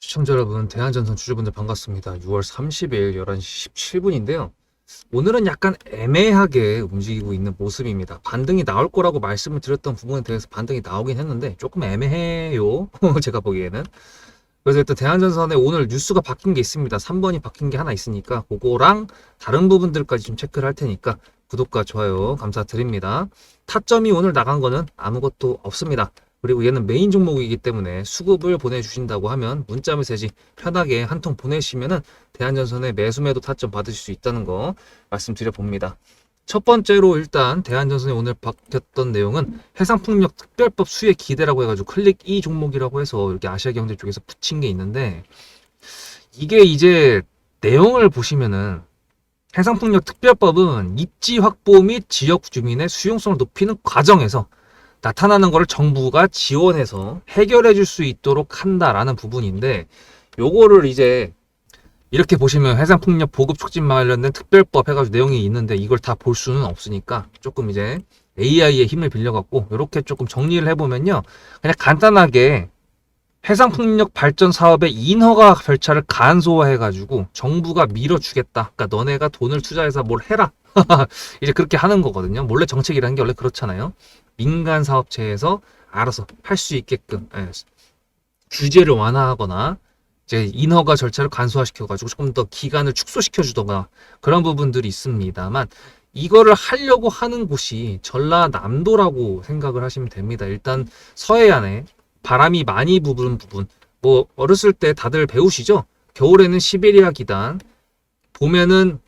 시청자 여러분, 대한전선 주주분들 반갑습니다. 6월 30일 11시 17분인데요. 오늘은 약간 애매하게 움직이고 있는 모습입니다. 반등이 나올 거라고 말씀을 드렸던 부분에 대해서 반등이 나오긴 했는데 조금 애매해요. 제가 보기에는. 그래서 일단 대한전선에 오늘 뉴스가 바뀐 게 있습니다. 3번이 바뀐 게 하나 있으니까 그거랑 다른 부분들까지 좀 체크를 할 테니까 구독과 좋아요 감사드립니다. 타점이 오늘 나간 거는 아무것도 없습니다. 그리고 얘는 메인 종목이기 때문에 수급을 보내주신다고 하면 문자 메시지 편하게 한 통 보내시면은 대한전선의 매수매도 타점 받으실 수 있다는 거 말씀드려 봅니다. 첫 번째로 일단 대한전선에 오늘 바뀌었던 내용은 해상풍력 특별법 수혜 기대라고 해가지고 클릭 E 종목이라고 해서 이렇게 아시아경제 쪽에서 붙인 게 있는데 이게 이제 내용을 보시면은 해상풍력 특별법은 입지 확보 및 지역 주민의 수용성을 높이는 과정에서 나타나는 것을 정부가 지원해서 해결해 줄 수 있도록 한다라는 부분인데 요거를 이제 이렇게 보시면 해상풍력 보급 촉진 관련된 특별법 해가지고 내용이 있는데 이걸 다 볼 수는 없으니까 조금 이제 AI의 힘을 빌려갖고 이렇게 조금 정리를 해보면요 그냥 간단하게 해상풍력 발전 사업의 인허가 절차를 간소화해가지고 정부가 밀어주겠다. 그러니까 너네가 돈을 투자해서 뭘 해라. 이제 그렇게 하는 거거든요. 원래 정책이라는 게 원래 그렇잖아요. 민간 사업체에서 알아서 할 수 있게끔 예, 규제를 완화하거나 이제 인허가 절차를 간소화시켜가지고 조금 더 기간을 축소시켜주던가 그런 부분들이 있습니다만 이거를 하려고 하는 곳이 전라남도라고 생각을 하시면 됩니다. 일단 서해안에 바람이 많이 부는 부분 뭐 어렸을 때 다들 배우시죠? 겨울에는 시베리아 기단, 봄에는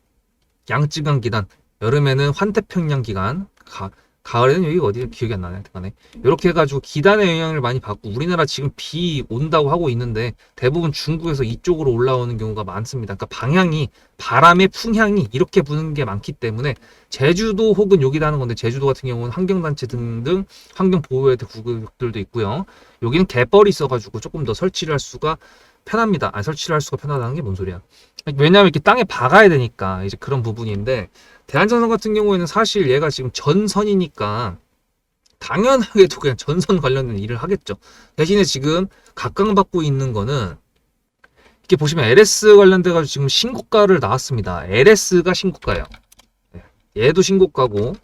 양쯔강 기단, 여름에는 환태평양 기간, 가, 가을에는 여기 어디 기억이 안 나네. 간에 이렇게 해가지고 기단의 영향을 많이 받고 우리나라 지금 비 온다고 하고 있는데 대부분 중국에서 이쪽으로 올라오는 경우가 많습니다. 그러니까 방향이 바람의 풍향이 이렇게 부는 게 많기 때문에 제주도 혹은 여기다 하는 건데 제주도 같은 경우는 환경단체 등등 환경보호에 구역들도 있고요. 여기는 갯벌이 있어가지고 조금 더 설치를 할 수가 편합니다. 아 설치를 할 수가 편하다는 게 뭔 소리야? 왜냐하면 이렇게 땅에 박아야 되니까 이제 그런 부분인데 대한전선 같은 경우에는 사실 얘가 지금 전선이니까 당연하게도 그냥 전선 관련된 일을 하겠죠. 대신에 지금 각광받고 있는 거는 이렇게 보시면 LS 관련돼 가지고 지금 신고가를 나왔습니다. LS가 신고가예요. 네, 얘도 신고가고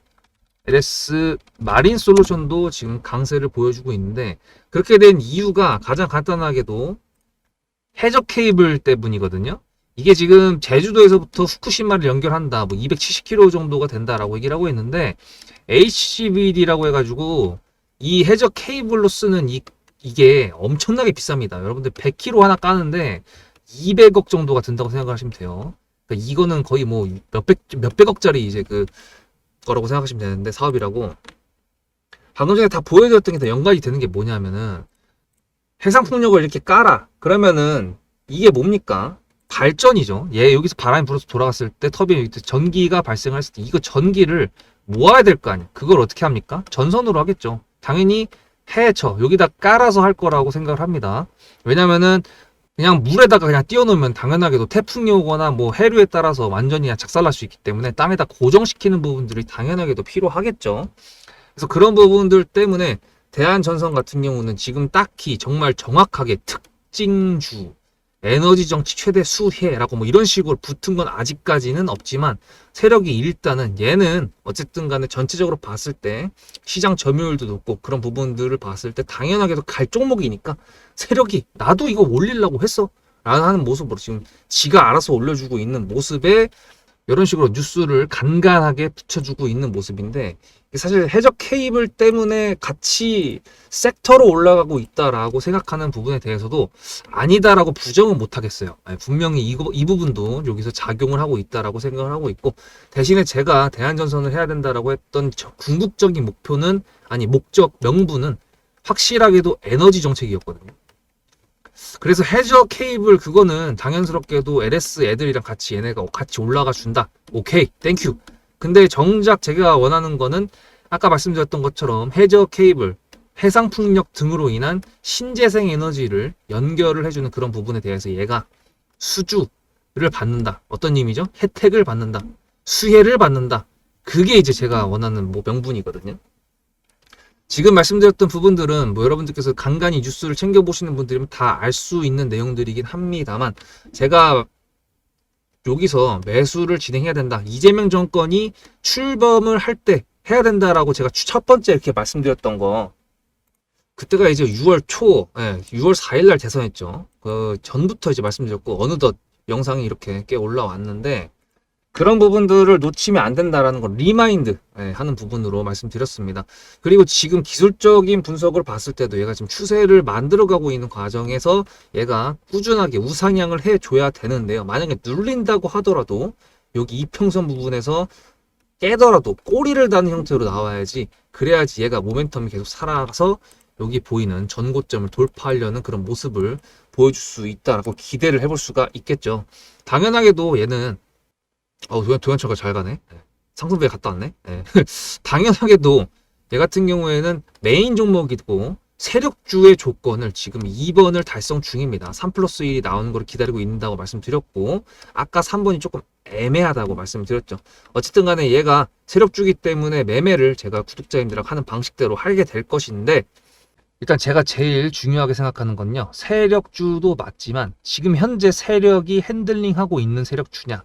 LS 마린 솔루션도 지금 강세를 보여주고 있는데 그렇게 된 이유가 가장 간단하게도 해적 케이블 때문이거든요. 이게 지금 제주도에서부터 후쿠시마를 연결한다. 뭐 270km 정도가 된다라고 얘기를 하고 있는데 HCVD라고 해가지고 이 해적 케이블로 쓰는 이 이게 엄청나게 비쌉니다. 여러분들 100km 하나 까는데 200억 정도가 든다고 생각하시면 돼요. 그러니까 이거는 거의 뭐 몇백 몇백억짜리 이제 그 거라고 생각하시면 되는데 사업이라고 방금 전에 다 보여드렸던 게 다 연관이 되는 게 뭐냐면은 해상풍력을 이렇게 깔아. 그러면은 이게 뭡니까? 발전이죠. 얘 여기서 바람이 불어서 돌아갔을 때 터빈 전기가 발생했을 때 이거 전기를 모아야 될 거 아니에요. 그걸 어떻게 합니까? 전선으로 하겠죠. 당연히 해쳐 여기다 깔아서 할 거라고 생각을 합니다. 왜냐면은 그냥 물에다가 그냥 띄워놓으면 당연하게도 태풍이 오거나 뭐 해류에 따라서 완전히 작살날 수 있기 때문에 땅에다 고정시키는 부분들이 당연하게도 필요하겠죠. 그래서 그런 부분들 때문에 대한전선 같은 경우는 지금 딱히 정말 정확하게 특징주, 에너지 정치 최대 수혜라고 뭐 이런 식으로 붙은 건 아직까지는 없지만 세력이 일단은 얘는 어쨌든 간에 전체적으로 봤을 때 시장 점유율도 높고 그런 부분들을 봤을 때 당연하게도 갈 종목이니까 세력이 나도 이거 올리려고 했어 라는 모습으로 지금 지가 알아서 올려주고 있는 모습에 이런 식으로 뉴스를 간간하게 붙여주고 있는 모습인데 사실 해적 케이블 때문에 같이 섹터로 올라가고 있다라고 생각하는 부분에 대해서도 아니다라고 부정은 못 하겠어요. 아니, 분명히 이거, 이 부분도 여기서 작용을 하고 있다라고 생각을 하고 있고 대신에 제가 대한전선을 해야 된다라고 했던 저 궁극적인 목표는 아니 목적 명분은 확실하게도 에너지 정책이었거든요. 그래서 해저 케이블 그거는 당연스럽게도 LS 애들이랑 같이 얘네가 같이 올라가 준다. 오케이, 땡큐. 근데 정작 제가 원하는 거는 아까 말씀드렸던 것처럼 해저 케이블, 해상 풍력 등으로 인한 신재생 에너지를 연결을 해주는 그런 부분에 대해서 얘가 수주를 받는다. 어떤 의미죠? 혜택을 받는다. 수혜를 받는다. 그게 이제 제가 원하는 뭐 명분이거든요. 지금 말씀드렸던 부분들은 뭐 여러분들께서 간간히 뉴스를 챙겨보시는 분들이면 다 알 수 있는 내용들이긴 합니다만 제가 여기서 매수를 진행해야 된다. 이재명 정권이 출범을 할 때 해야 된다라고 제가 첫 번째 이렇게 말씀드렸던 거 그때가 이제 6월 초, 예, 6월 4일 날 대선했죠. 그 전부터 이제 말씀드렸고 어느덧 영상이 이렇게 꽤 올라왔는데 그런 부분들을 놓치면 안 된다라는 걸 리마인드 예, 하는 부분으로 말씀드렸습니다. 그리고 지금 기술적인 분석을 봤을 때도 얘가 지금 추세를 만들어가고 있는 과정에서 얘가 꾸준하게 우상향을 해줘야 되는데요. 만약에 눌린다고 하더라도 여기 이평선 부분에서 깨더라도 꼬리를 다는 형태로 나와야지 그래야지 얘가 모멘텀이 계속 살아서 여기 보이는 전고점을 돌파하려는 그런 모습을 보여줄 수 있다라고 기대를 해볼 수가 있겠죠. 당연하게도 얘는 어 도현 도현철가 잘 가네. 네. 상승부에 갔다 왔네. 네. 당연하게도 얘 같은 경우에는 메인 종목이고 세력주의 조건을 지금 2번을 달성 중입니다. 3 플러스 1이 나오는 걸 기다리고 있다고 말씀드렸고 아까 3번이 조금 애매하다고 말씀드렸죠. 어쨌든 간에 얘가 세력주기 때문에 매매를 제가 구독자님들하고 하는 방식대로 하게 될 것인데 일단 제가 제일 중요하게 생각하는 건요. 세력주도 맞지만 지금 현재 세력이 핸들링하고 있는 세력주냐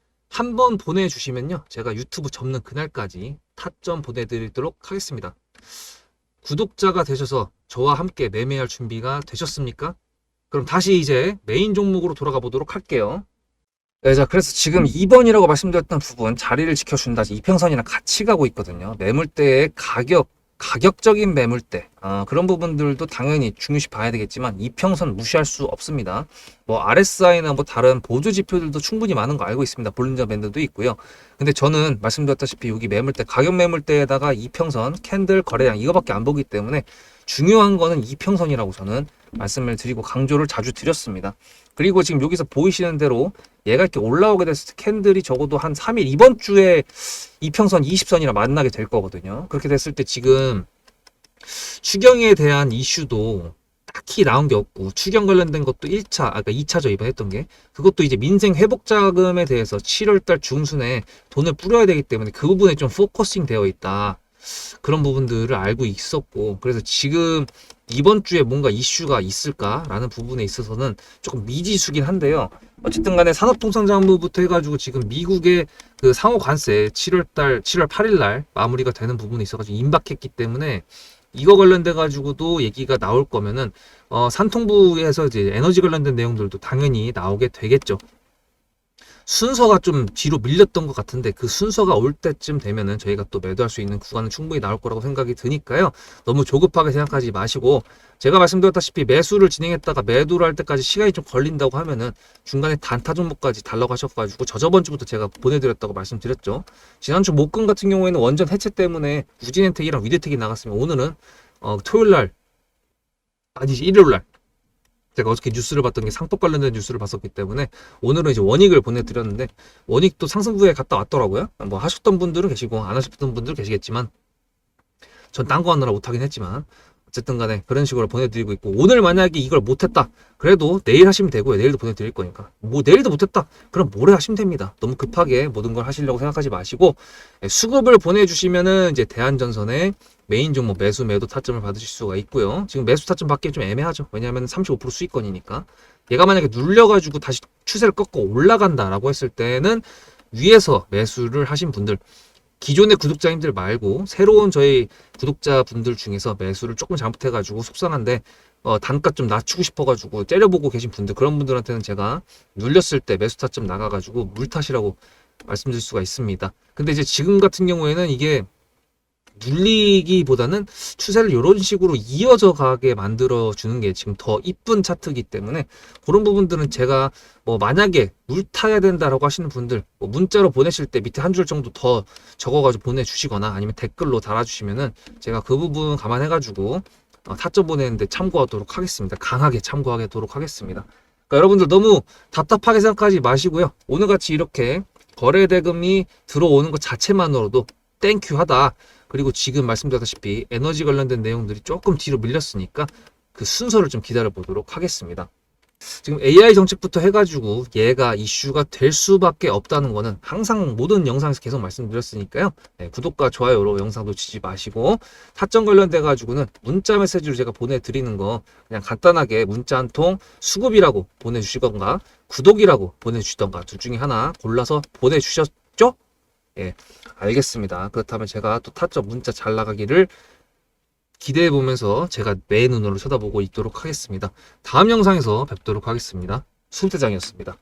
한 번 보내주시면요 제가 유튜브 접는 그날까지 타점 보내드리도록 하겠습니다. 구독자가 되셔서 저와 함께 매매할 준비가 되셨습니까? 그럼 다시 이제 메인 종목으로 돌아가 보도록 할게요. 네, 자, 그래서 지금 2번이라고 말씀드렸던 부분 자리를 지켜준다. 이평선이랑 같이 가고 있거든요. 매물대의 가격, 가격적인 매물대 어, 그런 부분들도 당연히 중요시 봐야 되겠지만 이평선 무시할 수 없습니다. 뭐 RSI나 뭐 다른 보조 지표들도 충분히 많은 거 알고 있습니다. 볼린저 밴드도 있고요. 근데 저는 말씀드렸다시피 여기 매물대 가격 매물대에다가 이평선, 캔들, 거래량 이거밖에 안 보기 때문에 중요한 거는 이평선이라고 저는 말씀을 드리고 강조를 자주 드렸습니다. 그리고 지금 여기서 보이시는 대로 얘가 이렇게 올라오게 됐을 때 캔들이 적어도 한 3일 이번 주에 이평선 20선이랑 만나게 될 거거든요. 그렇게 됐을 때 지금 추경에 대한 이슈도 딱히 나온 게 없고 추경 관련된 것도 1차, 아까 그러니까 2차죠 이번 했던 게 그것도 이제 민생 회복 자금에 대해서 7월달 중순에 돈을 뿌려야 되기 때문에 그 부분에 좀 포커싱 되어 있다. 그런 부분들을 알고 있었고 그래서 지금 이번 주에 뭔가 이슈가 있을까라는 부분에 있어서는 조금 미지수긴 한데요. 어쨌든 간에 산업통상자원부부터 해가지고 지금 미국의 그 상호 관세 7월달 7월 8일날 마무리가 되는 부분이 있어가지고 임박했기 때문에 이거 관련돼 가지고도 얘기가 나올 거면은 어, 산통부에서 이제 에너지 관련된 내용들도 당연히 나오게 되겠죠. 순서가 좀 뒤로 밀렸던 것 같은데 그 순서가 올 때쯤 되면은 저희가 또 매도할 수 있는 구간은 충분히 나올 거라고 생각이 드니까요. 너무 조급하게 생각하지 마시고 제가 말씀드렸다시피 매수를 진행했다가 매도를 할 때까지 시간이 좀 걸린다고 하면은 중간에 단타 종목까지 달라고 하셔가지고 저 저번 주부터 제가 보내드렸다고 말씀드렸죠. 지난주 목금 같은 경우에는 원전 해체 때문에 우진엔텍이랑 위대텍이 나갔으면 오늘은 어, 토요일 날 아니지 일요일 날 제가 어저께 뉴스를 봤던 게 상법 관련된 뉴스를 봤었기 때문에 오늘은 이제 원익을 보내드렸는데 원익도 상승부에 갔다 왔더라고요. 뭐 하셨던 분들은 계시고 안 하셨던 분들은 계시겠지만 전 딴 거 하느라 못하긴 했지만 어쨌든 간에 그런 식으로 보내드리고 있고 오늘 만약에 이걸 못했다 그래도 내일 하시면 되고요. 내일도 보내드릴 거니까. 뭐 내일도 못했다 그럼 모레 하시면 됩니다. 너무 급하게 모든 걸 하시려고 생각하지 마시고 예, 수급을 보내주시면은 이제 대한전선에 메인 종목 매수 매도 타점을 받으실 수가 있고요. 지금 매수 타점 받기 좀 애매하죠. 왜냐하면 35% 수익권이니까. 얘가 만약에 눌려가지고 다시 추세를 꺾고 올라간다라고 했을 때는 위에서 매수를 하신 분들 기존의 구독자님들 말고 새로운 저희 구독자분들 중에서 매수를 조금 잘못해가지고 속상한데 어, 단가 좀 낮추고 싶어가지고 째려보고 계신 분들 그런 분들한테는 제가 눌렸을 때 매수 타점 나가가지고 물타시라고 말씀드릴 수가 있습니다. 근데 이제 지금 같은 경우에는 이게 눌리기보다는 추세를 이런 식으로 이어져 가게 만들어 주는 게 지금 더 이쁜 차트이기 때문에 그런 부분들은 제가 뭐 만약에 물 타야 된다라고 하시는 분들 뭐 문자로 보내실 때 밑에 한 줄 정도 더 적어가지고 보내주시거나 아니면 댓글로 달아주시면은 제가 그 부분 감안해가지고 어, 타점 보내는데 참고하도록 하겠습니다. 강하게 참고하도록 하겠습니다. 그러니까 여러분들 너무 답답하게 생각하지 마시고요. 오늘같이 이렇게 거래 대금이 들어오는 것 자체만으로도 땡큐 하다. 그리고 지금 말씀드렸다시피 에너지 관련된 내용들이 조금 뒤로 밀렸으니까 그 순서를 좀 기다려 보도록 하겠습니다. 지금 AI 정책부터 해가지고 얘가 이슈가 될 수밖에 없다는 거는 항상 모든 영상에서 계속 말씀드렸으니까요. 네, 구독과 좋아요로 영상 놓치지 마시고 타점 관련돼 가지고는 문자 메시지로 제가 보내드리는 거 그냥 간단하게 문자 한 통 수급이라고 보내주시던가 구독이라고 보내주시던가 둘 중에 하나 골라서 보내주셨죠? 예, 알겠습니다. 그렇다면 제가 또 타점 문자 잘 나가기를 기대해 보면서 제가 내 눈으로 쳐다보고 있도록 하겠습니다. 다음 영상에서 뵙도록 하겠습니다. 술대장이었습니다.